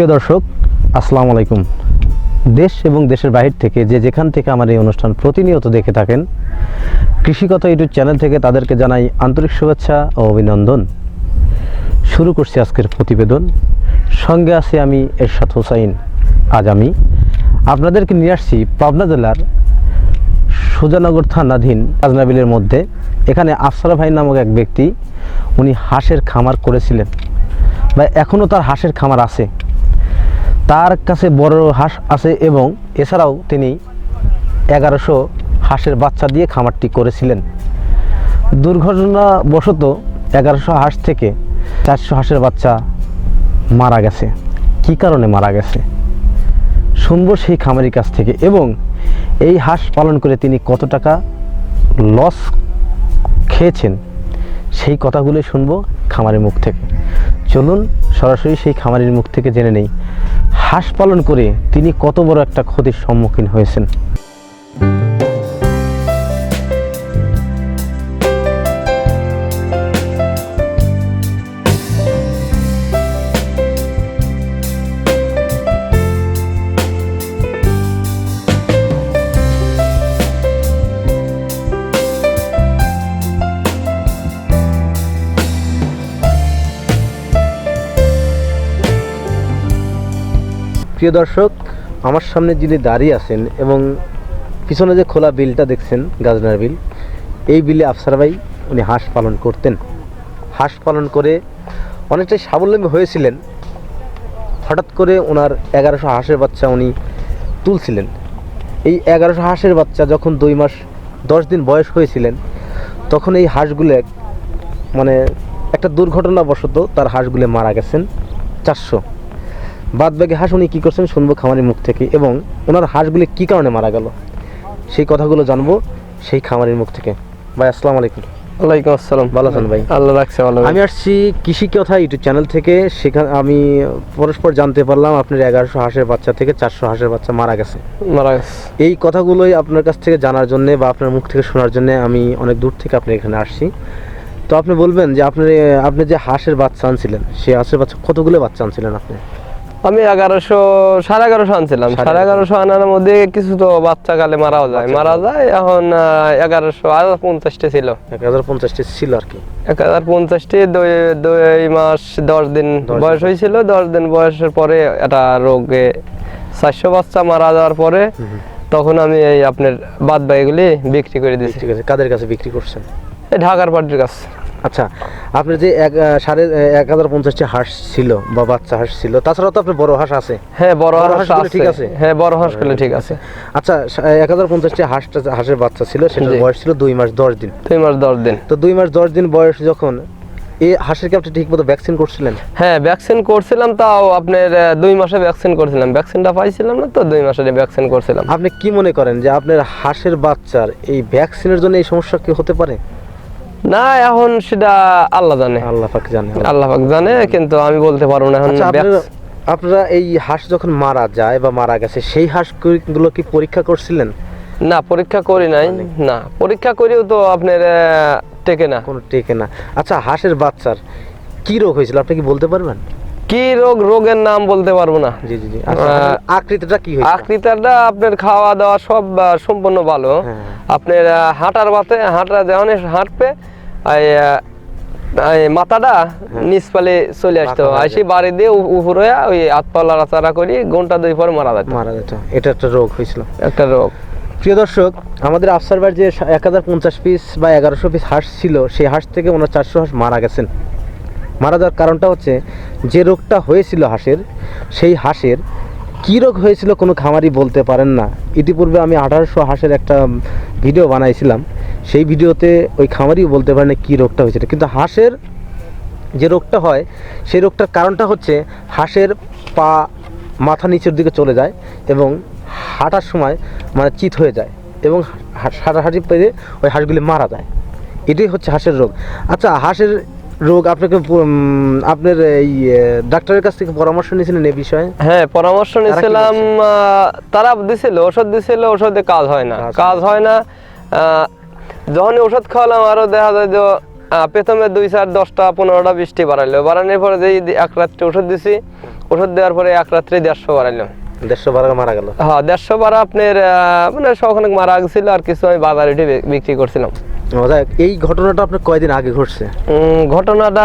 প্রিয় দর্শক, আসসালামু আলাইকুম। দেশ এবং দেশের বাহির থেকে যে যেখান থেকে আমার এই অনুষ্ঠান প্রতিনিয়ত দেখে থাকেন কৃষিকথা ইউটিউব চ্যানেল থেকে তাদেরকে জানাই আন্তরিক শুভেচ্ছা ও অভিনন্দন। শুরু করছি আজকের প্রতিবেদন। সঙ্গে আছি আমি এরশাদ হোসাইন। আজ আমি আপনাদেরকে নিয়ে আসছি পাবনা জেলার সুজানগর থানাধীন আজনাবিলের মধ্যে। এখানে আফসারা ভাই নামক এক ব্যক্তি, উনি হাঁসের খামার করেছিলেন। বা এখনও তার হাঁসের খামার আছে। তার কাছে বড় হাঁস আছে এবং এছাড়াও তিনি এগারোশো হাঁসের বাচ্চা দিয়ে খামারটি করেছিলেন। দুর্ঘটনাবশত এগারোশো হাঁস থেকে চারশো হাঁসের বাচ্চা মারা গেছে। কি কারণে মারা গেছে? শুনব সেই খামারির কাছ থেকে এবং এই হাঁস পালন করে তিনি কত টাকা লস খেয়েছেন, সেই কথাগুলোই শুনব খামারের মুখ থেকে। চলুন সরাসরি সেই খামারির মুখ থেকে জেনে নেই। হাঁস পালন করে তিনি কত বড় একটা ক্ষতির সম্মুখীন হয়েছেন। প্রিয় দর্শক, আমার সামনে যিনি দাঁড়িয়ে আছেন এবং পিছনে যে খোলা বিলটা দেখছেন, গাজনার বিল, এই বিলে আফসার ভাই উনি হাঁস পালন করতেন। হাঁস পালন করে অনেকটাই স্বাবলম্বী হয়েছিলেন। হঠাৎ করে ওনার এগারোশো হাঁসের বাচ্চা উনি তুলছিলেন। এই এগারোশো হাঁসের বাচ্চা যখন দুই মাস, দশ দিন বয়স হয়েছিলেন, তখন এই হাঁসগুলো মানে একটা দুর্ঘটনাবশত তার হাঁসগুলো মারা গেছেন চারশো। বাদ বাকি হাঁস উনি কী করছেন শুনব খামারের মুখ থেকে এবং ওনার হাঁসগুলি কী কারণে মারা গেল? সেই কথাগুলো জানব সেই খামারের মুখ থেকে। ভাই আসসালামু আলাইকুম। ওয়ালাইকুম আসসালাম। ভালো আছেন ভাই? আল্লাহ রাখছে ভালো। আমি আসছি কৃষি কথা ইউটিউব চ্যানেল থেকে। সেখানে আমি পরস্পর জানতে পারলাম আপনার এগারোশো হাঁসের বাচ্চা থেকে চারশো হাঁসের বাচ্চা মারা গেছে। মারা গেছে। এই কথাগুলোই আপনার কাছ থেকে জানার জন্য বা আপনার মুখ থেকে শোনার জন্য আমি অনেক দূর থেকে আপনি এখানে আসছি। তো আপনি বলবেন যে আপনার আপনি যে হাঁসের বাচ্চা আনছিলেন সেই হাঁসের বাচ্চা কতগুলো বাচ্চা আনছিলেন আপনি? আমি এগারোশো সাড়ে এগারোশো আনছিলাম। সাড়ে এগারোশো আনার মধ্যে কিছু তো বাচ্চা কালে মারাও যায়। মারা যায় এখন এগারোশো আর পঞ্চাশটি ছিল। এক হাজার পঞ্চাশটি ছিল আর কি। এক হাজার পঞ্চাশটি দুই দুই মাস দশ দিন বয়স হয়েছিল। দশ দিন বয়সের পরে একটা রোগে চারশো বাচ্চা মারা যাওয়ার পরে তখন আমি এই আপনার বাদ বাকিগুলি বিক্রি করে দিয়েছি। কাদের কাছে বিক্রি করছেন? এই ঢাকার পার্টির কাছে। আচ্ছা আপনার যে এক সাড়ে এক হাজার পঞ্চাশটি হাঁস ছিল বা বাচ্চা হাঁস ছিল তাছাড়াও তো আপনার বড় হাঁস আছে। হ্যাঁ বড় হাঁস ঠিক আছে? হ্যাঁ বড় হাঁসগুলো ঠিক আছে। আচ্ছা এক হাজার পঞ্চাশটি হাঁসটা হাঁসের বাচ্চা ছিল সেটার বয়স ছিল দুই মাস দশ দিন। দুই মাস দশ দিন। তো দুই মাস দশ দিন বয়স যখন এই হাঁসের কি আপনি ঠিক মতো ভ্যাকসিন করছিলেন? হ্যাঁ ভ্যাকসিন করছিলাম তাও আপনার দুই মাসে ভ্যাকসিন করছিলাম। ভ্যাকসিনটা পাইছিলাম না তো দুই মাসে ভ্যাকসিন করছিলাম। আপনি কি মনে করেন যে আপনার হাঁসের বাচ্চার এই ভ্যাকসিনের জন্য এই সমস্যা কি হতে পারে? না এখন সেটা আল্লাহ জানে। আল্লাহ পাক জানে। আল্লাহ পাক জানে কিন্তু আমি বলতে পারব না এখন আচ্ছা আপনারা এই হাঁস যখন মারা যায় বা মারা গেছে সেই হাঁসগুলো কি পরীক্ষা করছিলেন? না পরীক্ষা করি নাই। না পরীক্ষা করেও তো আপনার টেকে না। কোনো টেকে না। আচ্ছা হাঁসের বাচ্চার কি রোগ হয়েছিল আপনি কি বলতে পারবেন? কি রোগ রোগের নাম বলতে পারব না। জি জি জি। আহ, আপনার আকৃতিটা কি হয়েছিল আকৃতিটা আপনার খাওয়া দাওয়া সব সম্পূর্ণ ভালো। হ্যাঁ। আপনার হাঁটার বাতে হাঁটা যখন হাঁটবে মাথাটা নিচ পালে চলে আসতো। আসি বাড়ি দিয়ে উপরে ওই হাত পা করি ঘণ্টা দুই পর মারা যেত। মারা যেত। এটা একটা রোগ হয়েছিল। একটা রোগ। প্রিয় দর্শক আমাদের আফসারবার যে এক হাজার পঞ্চাশ পিস বা এগারোশো পিস হাঁস ছিল সেই হাঁস থেকে ওনার চারশো হাঁস মারা গেছেন। মারা যাওয়ার কারণটা হচ্ছে যে রোগটা হয়েছিল হাঁসের, সেই হাঁসের কী রোগ হয়েছিল কোনো খামারি বলতে পারেন না। ইতিপূর্বে আমি আঠারোশো হাঁসের একটা ভিডিও বানাইছিলাম। সেই ভিডিওতে ওই খামারিও বলতে পারেন না কী রোগটা হয়েছিল। কিন্তু হাঁসের যে রোগটা হয়, সেই রোগটার কারণটা হচ্ছে হাঁসের পা মাথা নিচের দিকে চলে যায় এবং হাঁটার সময় মানে চিত হয়ে যায় এবং হাঁটাহাঁটি পেরে ওই হাঁসগুলি মারা যায়। এটাই হচ্ছে হাঁসের রোগ। আচ্ছা হাঁসের রোগ আপনাকে আপনার এই ডাক্তারের কাছ থেকে পরামর্শ নিয়েছিলেন এই বিষয়ে? হ্যাঁ পরামর্শ নিয়েছিলাম তারা দিছিল ওষুধ দিছিল ওষুধে কাজ হয় না। কাজ হয় না। আহ, যখনই ওষুধ খাওয়ালাম আরও দেখা যায় যে প্রথমে দুই চার দশটা পনেরোটা বৃষ্টি বাড়াইলো। বাড়ানোর পরে যেই এক রাত্রে ওষুধ দিছি ওষুধ দেওয়ার পরে এক রাত্রে দেড়শো বাড়াইলাম দেড়শো বারো মারা গেল? হ্যাঁ দেড়শো বারা আপনার মানে সখানেক মারা গেছিল আর কিছু আমি বাজারে উঠে বিক্রি করছিলাম। এই ঘটনাটা আপনার কয়দিন আগে ঘটছে? ঘটনাটা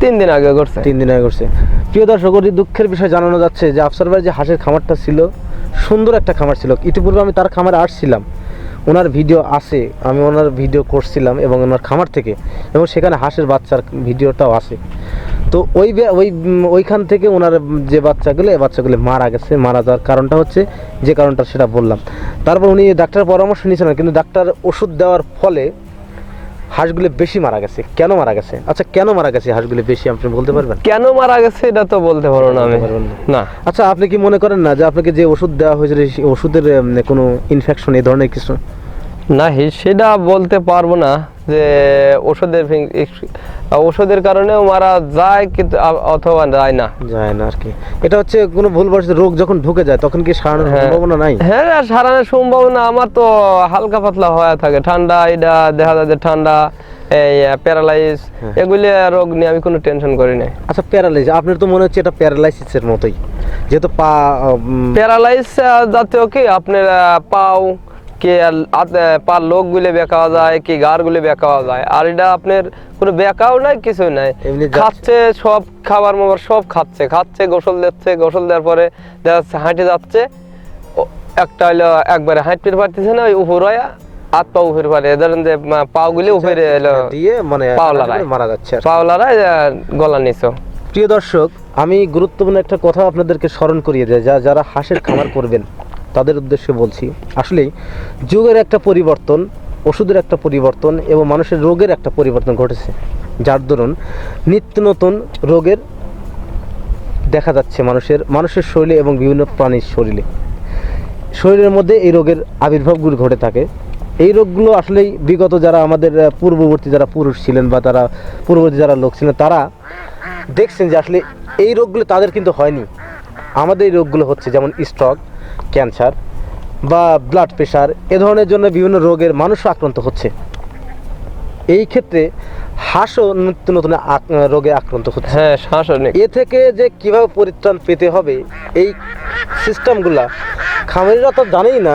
তিন দিন আগে ঘটছে। তিন দিন আগে ঘটছে। প্রিয় দর্শক অতি দুঃখের বিষয় জানানো যাচ্ছে যে আফসার ভাই যে হাঁসের খামারটা ছিল সুন্দর একটা খামার ছিল। ইতিপূর্বে আমি তার খামারে আসছিলাম। ওনার ভিডিও আসে আমি ওনার ভিডিও করছিলাম এবং ওনার খামার থেকে এবং সেখানে হাঁসের বাচ্চার ভিডিওটাও আছে। তো ওই ওই ওইখান থেকে ওনার যে বাচ্চাগুলো এই বাচ্চাগুলো মারা গেছে মারা যাওয়ার কারণটা হচ্ছে যে কারণটা সেটা বললাম। তারপর উনি ডাক্তার পরামর্শ নিয়েছিলেন কিন্তু ডাক্তার ওষুধ দেওয়ার ফলে হাঁসগুলো বেশি মারা গেছে। কেন মারা গেছে? আচ্ছা কেন মারা গেছে হাঁসগুলো বেশি? আপনি বলতে পারবেন? কেন মারা গেছে এটা তো বলতে পারব না আমি। না। আচ্ছা আপনি কি মনে করেন না যে আপনাকে যে ওষুধ দেওয়া হয়েছিল সেই ওষুধের কোনো ইনফেকশন এই ধরনের কিছু? না হে- সেটা বলতে পারব না যে ওষুধের ওষুধের কারণেও মারা যায় কিন্তু অথবা যায় না। যায় না আর কি। এটা হচ্ছে কোনো ভুলবশত রোগ যখন ঢুকে যায় তখন কি সারানোর হ্যাঁ। সম্ভাবনা নাই? হ্যাঁ সারানোর সম্ভাবনা আমার তো হালকা পাতলা হয়ে থাকে। ঠান্ডা এটা দেখা যায় যে ঠান্ডা এই প্যারালাইজ হ্যাঁ। এগুলি রোগ নিয়ে আমি কোনো টেনশন করি না আচ্ছা প্যারালাইজ আপনার তো মনে হচ্ছে এটা প্যারালাইসিসের মতোই। যেহেতু পা উম, প্যারালাইজ জাতীয় কি? আপনার পাও কি পার লোক গুলি বেঁকা যায় কি গাড় গুলি বেঁকা যায় আর এটা আপনার কোনো বেঁকাও নাই কিছুই নাই। খাচ্ছে সব খাবার মাবার সব খাচ্ছে খাচ্ছে গোসল দিচ্ছে গোসল দেওয়ার পরে দেখা যাচ্ছে হাঁটে যাচ্ছে একটা হলো একবারে হাঁটতে পারতেছে না ওই উপর হয়ে হাত পা উপরে পারে ধরেন যে পাগুলি উপরে এলো দিয়ে মানে পাও লড়াই। মারা যাচ্ছে। পাওলারাই গলা নিচো প্রিয় দর্শক আমি গুরুত্বপূর্ণ একটা কথা আপনাদেরকে স্মরণ করিয়ে দেয় যা যারা হাঁসের খামার করবেন তাদের উদ্দেশ্যে বলছি, আসলেই যুগের একটা পরিবর্তন, ওষুধের একটা পরিবর্তন এবং মানুষের রোগের একটা পরিবর্তন ঘটেছে। যার দরুন নিত্য নতুন রোগের দেখা যাচ্ছে মানুষের মানুষের শরীরে এবং বিভিন্ন প্রাণীর শরীরে। শরীরের মধ্যে এই রোগের আবির্ভাবগুলো ঘটে থাকে। এই রোগগুলো আসলেই বিগত যারা আমাদের পূর্ববর্তী যারা পুরুষ ছিলেন বা তারা, পূর্ববর্তী যারা লোক ছিলেন, তারা দেখছেন যে আসলে এই রোগগুলো তাদের কিন্তু হয়নি। আমাদের এই রোগগুলো হচ্ছে যেমন স্ট্রোক ক্যান্সার বা ব্লাড প্রেশার এ ধরনের জন্য বিভিন্ন রোগের মানুষও আক্রান্ত হচ্ছে। এই ক্ষেত্রে হাঁসও নিত্য নতুন রোগে আক্রান্ত হচ্ছে। হ্যাঁ শ্বাস এ থেকে যে কীভাবে পরিত্রাণ পেতে হবে এই সিস্টেমগুলা খামারিরা তো জানেই না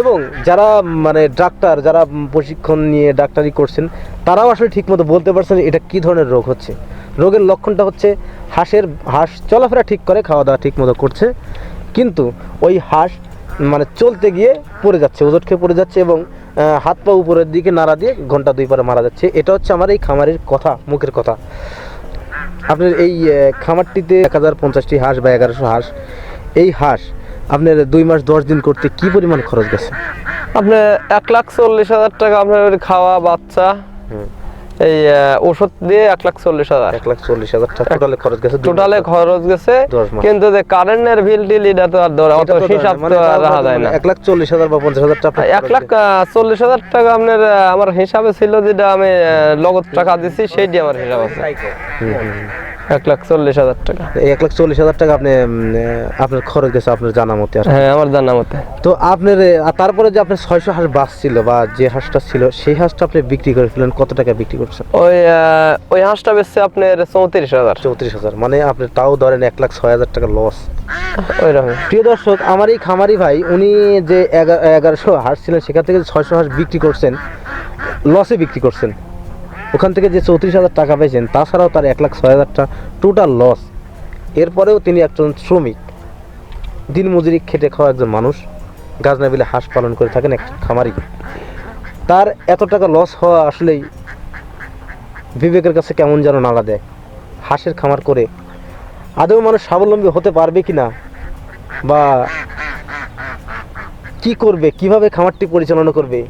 এবং যারা মানে ডাক্তার যারা প্রশিক্ষণ নিয়ে ডাক্তারি করছেন তারাও আসলে ঠিকমতো বলতে পারছেন এটা কী ধরনের রোগ হচ্ছে। রোগের লক্ষণটা হচ্ছে হাঁসের হাঁস চলাফেরা ঠিক করে খাওয়া দাওয়া ঠিক মতো করছে কিন্তু ওই হাঁস মানে চলতে গিয়ে পড়ে যাচ্ছে ওজট খেয়ে পড়ে যাচ্ছে এবং হাত পা উপরের দিকে নাড়া দিয়ে ঘণ্টা দুই পরে মারা যাচ্ছে। এটা হচ্ছে আমার এই খামারের কথা মুখের কথা। আপনার এই খামারটিতে এক হাজার পঞ্চাশটি হাঁস বা এগারোশো হাঁস এই হাঁস আপনার দুই মাস দশ দিন করতে কি পরিমাণ খরচ গেছে? আপনার এক লাখ চল্লিশ হাজার টাকা আপনার খাওয়া বাচ্চা হুম। এই ওষুধ দিয়ে এক লাখ চল্লিশ হাজার। এক লাখ চল্লিশ হাজার টোটালে খরচ গেছে টোটালে খরচ গেছে। কিন্তু যে কারেন্টের বিল টিল এটা তো আর ধরে অত হিসাব মানে তো রাখা যায় না। এক লাখ চল্লিশ হাজার বা পঞ্চাশ হাজার টাকা এক লাখ চল্লিশ হাজার টাকা আপনার আমার হিসাবে ছিল যেটা আমি লগত টাকা দিছি সেইটি আমার হিসাব আছে। এক লাখ চল্লিশ হাজার টাকা। এক লাখ চল্লিশ হাজার টাকা আপনি আপনার খরচ গেছে আপনার জানা মতে আর হ্যাঁ আমার জানা মতে তো আপনার তারপরে যে আপনার ছয়শো হাঁস বাস ছিল বা যে হাঁসটা ছিল সেই হাঁসটা আপনি বিক্রি করে ফেলেন কত টাকা বিক্রি করছেন? ওই ওই হাঁসটা বেচছে আপনার চৌত্রিশ হাজার। চৌত্রিশ হাজার মানে আপনি তাও ধরেন এক লাখ ছয় হাজার টাকা লস ওই রকম প্রিয় দর্শক আমার এই খামারি ভাই উনি যে এগা- এগারোশো হাঁস ছিলেন সেখান থেকে ছয়শো হাঁস বিক্রি করছেন লসে বিক্রি করছেন। ওখান থেকে যে চৌত্রিশ হাজার টাকা পেয়েছেন, তাছাড়াও তার এক লাখ ছয় হাজার টাকা টোটাল লস এরপরেও তিনি একজন শ্রমিক। দিনমজুরি খেটে খাওয়া একজন মানুষ। গাজনাবিলে হাঁস পালন করে থাকেন এক খামারি। তার এত টাকা লস হওয়া আসলেই বিবেকের কাছে কেমন যেন নাড়া দেয়। হাঁসের খামার করে আদৌ মানুষ স্বাবলম্বী হতে পারবে কি না বা কি করবে? কীভাবে খামারটি পরিচালনা করবে?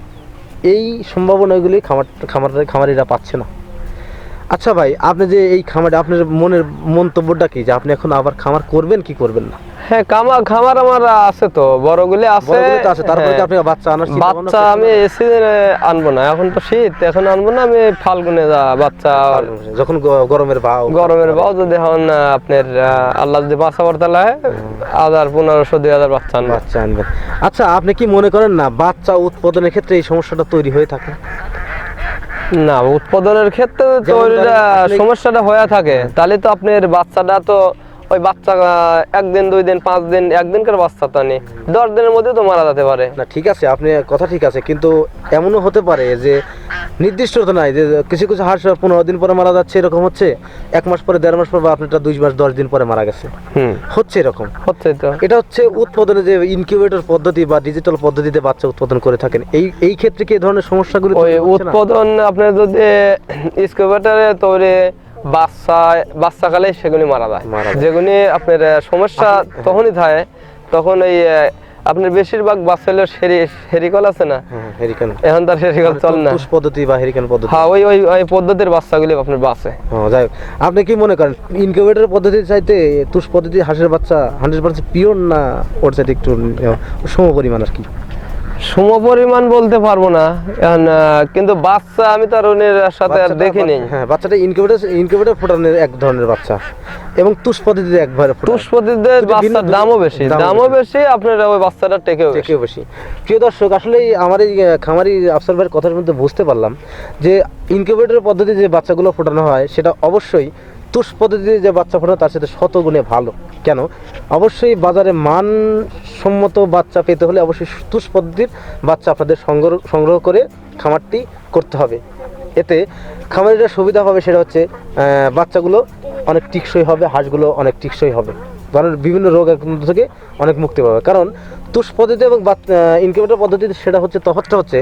এই সম্ভাবনাগুলি খামার খামার খামারিরা পাচ্ছে না। আচ্ছা ভাই, আপনি যে এই খামারটা আপনার মনের মন্তব্যটা কি? যে আপনি এখন আবার খামার করবেন কি করবেন না? হ্যাঁ কামা খামার আমার আছে তো বড়গুলি আছে। আছে তারপরে হ্যাঁ। আপনি বাচ্চা আনার বাচ্চা আমি সিজনে আনব না এখন তো শীত এখন আনব না আমি ফাল্গুনে যা বাচ্চা যখন গরমের ভাও গরমের বাও যদি এখন আপনার আল্লাহ যদি বাচ্চা লাগে হাজার পনেরোশো দুই হাজার বাচ্চা আনবে। বাচ্চা আনবেন আচ্ছা আপনি কি মনে করেন না বাচ্চা উৎপাদনের ক্ষেত্রে এই সমস্যাটা তৈরি হয়ে থাকে? না উৎপাদনের ক্ষেত্রে তো সমস্যাটা হয়ে থাকে। তাহলে তো আপনার বাচ্চাটা তো ওই বাচ্চা একদিন দুই দিন পাঁচ দিন একদিন করে বাচ্চা তো নেই। দশ দিনের মধ্যে তো মারা যেতে পারে। না ঠিক আছে আপনি কথা ঠিক আছে কিন্তু এমনও হতে পারে যে নির্দিষ্টতা নাই যে কিছু কিছু হাঁস পনেরো দিন পরে মারা যাচ্ছে এরকম হচ্ছে এক মাস পরে দেড় মাস পরে বা আপনারটা দুই মাস দশ দিন পরে মারা গেছে। হচ্ছে এরকম। হচ্ছে তো। এটা হচ্ছে উৎপাদনে যে ইনকিউবেটর পদ্ধতি বা ডিজিটাল পদ্ধতিতে বাচ্চা উৎপাদন করে থাকেন এই এই ক্ষেত্রে কি ধরনের সমস্যাগুলো? উৎপাদন আপনার যদি স্কুবেটারে তৈরি বাচ্চা বাচ্চাকালে সেগুলি মারা যায়। যেগুলি আপনার সমস্যা তখনই থাকে তখন এই আপনার বেশিরভাগ বাচ্চা হলো সেরি আছে না? হ্যাঁ এখন তার সেরিকল চল না। পদ্ধতি বা হেরিকেন পদ্ধতি। হ্যাঁ ওই ওই ওই পদ্ধতির বাচ্চাগুলি আপনার বাঁচে। যাই হোক। আপনি কি মনে করেন ইনকিউবেটর পদ্ধতি চাইতে তুষ পদ্ধতি হাঁসের বাচ্চা হান্ড্রেড পার্সেন্ট পিওর না ওর চাইতে একটু সম পরিমাণ আর কি? সম পরিমাণ বলতে পারব না কিন্তু বাচ্চা আমি তো আর ওনের সাথে আর দেখিনি। হ্যাঁ বাচ্চাটা ইনকিউবেটর ইনকিউবেটর ফোটানোর এক ধরনের বাচ্চা। এবং তুষ পদ্ধতিতে একবার কিন্তু ভিন্ন বাচ্চার দামও বেশি। দামও বেশি। আপনার ওই বাচ্চাটা টেকেও বেশি। বেশি। প্রিয় দর্শক আসলে আমার এই খামারি আফসার ভাইয়ের কথার মধ্যে বুঝতে পারলাম যে ইনকিউবেটর পদ্ধতি যে বাচ্চাগুলো ফোটানো হয় সেটা অবশ্যই তুষ পদ্ধতিতে যে বাচ্চা ফোটানো তার সাথে শত গুণে ভালো। কেন? অবশ্যই বাজারে মানসম্মত বাচ্চা পেতে হলে অবশ্যই তুষ পদ্ধতির বাচ্চা আপনাদের সংগ্রহ সংগ্রহ করে খামারটি করতে হবে। এতে খামারিরা সুবিধা হবে সেটা হচ্ছে বাচ্চাগুলো অনেক টিকসই হবে, হাঁসগুলো অনেক টিকসই হবে। কারণ বিভিন্ন রোগ থেকে অনেক মুক্তি পাবে। কারণ তুষ পদ্ধতি এবং ইনকিউবেটর পদ্ধতিতে সেটা হচ্ছে তফাৎটা হচ্ছে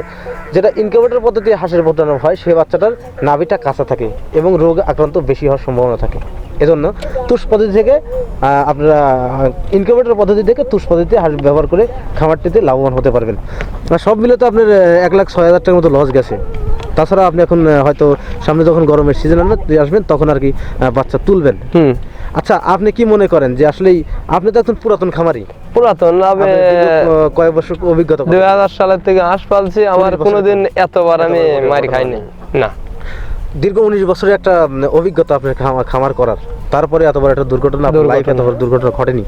যেটা ইনকিউবেটর পদ্ধতি হাঁসের ফোটানো হয়, সেই বাচ্চাটার নাভিটা কাঁচা থাকে এবং রোগ আক্রান্ত বেশি হওয়ার সম্ভাবনা থাকে। এজন্য তুষ পদ্ধতি থেকে আপনারা ইনকিউবেটর পদ্ধতি থেকে তুষ পদ্ধতি হাঁস ব্যবহার করে খামারটিতে লাভবান হতে পারবেন। সব মিলে তো আপনার এক লাখ ছয় হাজার টাকার মতো লস গেছে। তাছাড়া আপনি এখন হয়তো সামনে যখন গরমের সিজন আসবেন, তখন আর কি বাচ্চা তুলবেন। হুম। আচ্ছা আপনি কি মনে করেন যে আসলেই আপনি তো একজন পুরাতন খামারি? পুরাতন আমি কয়েক বছর অভিজ্ঞতা? দুই হাজার সালের থেকে হাঁস পালছি আমার কোনোদিন এতবার আমি মারি খাইনি। না। দীর্ঘ উনিশ বছরের একটা অভিজ্ঞতা আপনার খামার করার। তারপরে এত বড় একটা দুর্ঘটনা আপনার লাইফে এত বড় দুর্ঘটনা ঘটেনি।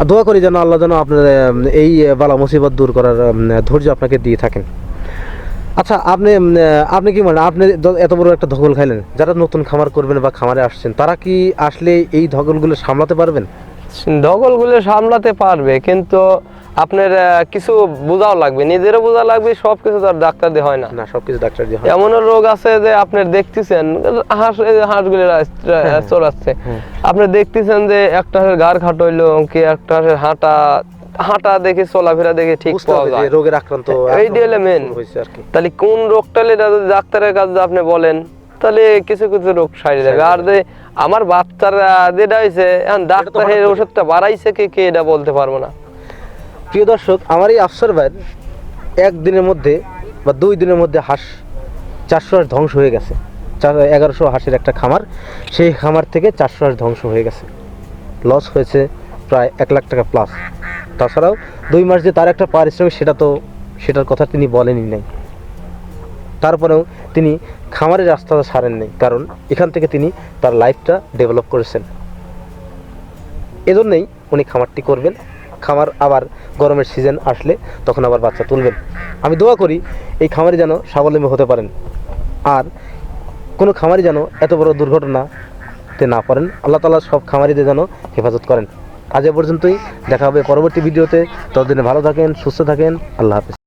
আর দোয়া করি যেন আল্লাহ যেন আপনার এই বালা মুসিবত দূর করার ধৈর্য আপনাকে দিয়ে থাকেন। আচ্ছা আপনি আপনি কি মানে আপনি এত বড় একটা ধকল খাইলেন? যারা নতুন খামার করবেন বা খামারে আসছেন তারা কি আসলে এই ধকলগুলো সামলাতে পারবেন? দখলগুলো সামলাতে পারবে কিন্তু আপনার কিছু বোঝাও লাগবে। নিজেরও বোঝা লাগবে সব কিছু তো আর ডাক্তার দিয়ে হয় না। না সবকিছু ডাক্তার দিয়ে হয় এমনও রোগ আছে যে আপনি দেখতেছেন হাঁস হাঁসগুলি চড়াচ্ছে। হ্যাঁ। আপনি দেখতেছেন যে একটা হাঁসের ঘাড় খাটো কি একটা হাঁসের হাঁটা হাঁটা দেখে চলাফেরা দেখে ঠিক পাওয়া যায়। রোগের আক্রান্ত এই ডেলে মেন তাহলে কোন রোগটা যদি ডাক্তারের কাছে আপনি বলেন। তাহলে কিছু কিছু রোগ সারিয়ে যাবে আর যে আমার বাচ্চার যেটা হয়েছে এখন ডাক্তার হঠাৎ এই করে। ওষুধটা বাড়াইছে কে কে এটা বলতে পারব না। প্রিয় দর্শক আমার এই আফসার ভাইয়ের একদিনের মধ্যে বা দুই দিনের মধ্যে হাঁস চারশো হাঁস ধ্বংস হয়ে গেছে। এগারোশো হাঁসের একটা খামার সেই খামার থেকে চারশো হাঁস ধ্বংস হয়ে গেছে। লস হয়েছে প্রায় এক লাখ টাকা প্লাস তাছাড়াও দুই মাস যে তার একটা পারিশ্রমিক, সেটা তো সেটার কথা তিনি বলেনই নাই। তারপরেও তিনি খামারের রাস্তাটা ছাড়েন নাই, কারণ এখান থেকে তিনি তার লাইফটা ডেভেলপ করেছেন। এজন্যই উনি খামারটি করবেন। খামার আবার গরমের সিজন আসলে তখন আবার বাচ্চা তুলবেন। আমি দোয়া করি এই খামারি যেন স্বাবলম্বী হতে পারেন। আর কোনো খামারি যেন এত বড় দুর্ঘটনাতে না পারেন আল্লাহ তালা সব খামারিদের যেন হেফাজত করেন। আজ এ পর্যন্তই দেখা হবে পরবর্তী ভিডিওতে। ততদিনে ভালো থাকেন সুস্থ থাকেন আল্লাহ হাফিজ।